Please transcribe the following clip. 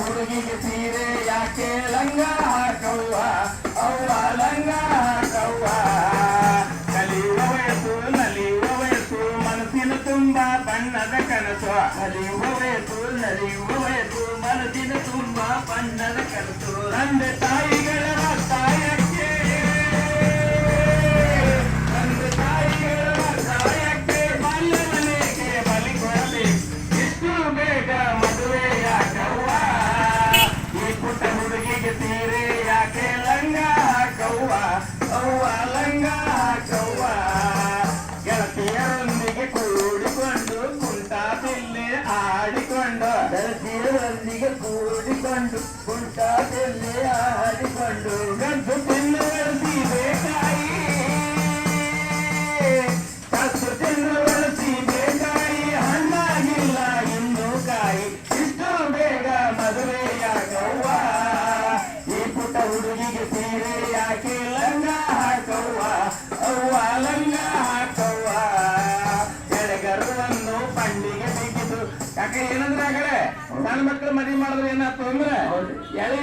ಹುಡುಗಿಗೆ ಸೀರೆ ಯಾಕೆ ಲಂಗ ಹಾಕವ್ವ ಅವ್ವ ಲಂಗ ಹಾಕವ್ವ ಕಲಿಯುವ ವಯಸ್ಸು ನಲಿಯುವ ವಯಸ್ಸು ಮನಸ್ಸಿನ ತುಂಬಾ ಬಣ್ಣದ ಕನಸು ಕಲಿಯುವ ವಯಸ್ಸು ನಲಿಯುವ ವಯಸ್ಸು ಮನಸ್ಸಿನ ತುಂಬಾ ಬಣ್ಣದ ಕನಸು ತಂದೆ ತಾಯಿ అవ్వాలంగా కవ్వ గల తీరొందికి కూడికొండు కుంటా పిల్లి ఆడికొండు గల తీరొందికి కూడికొండు కుంటా పిల్లి ఆడికొండు ಯಾಕೆ ಏನಂದ್ರೆ ಆಗಡೆ ಸಣ್ಣ ಮಕ್ಕಳು ಮದುವೆ ಮಾಡಿದ್ರೆ ಏನಾಗ್ತದೆ ಅಂದ್ರೆ ಎಳೆ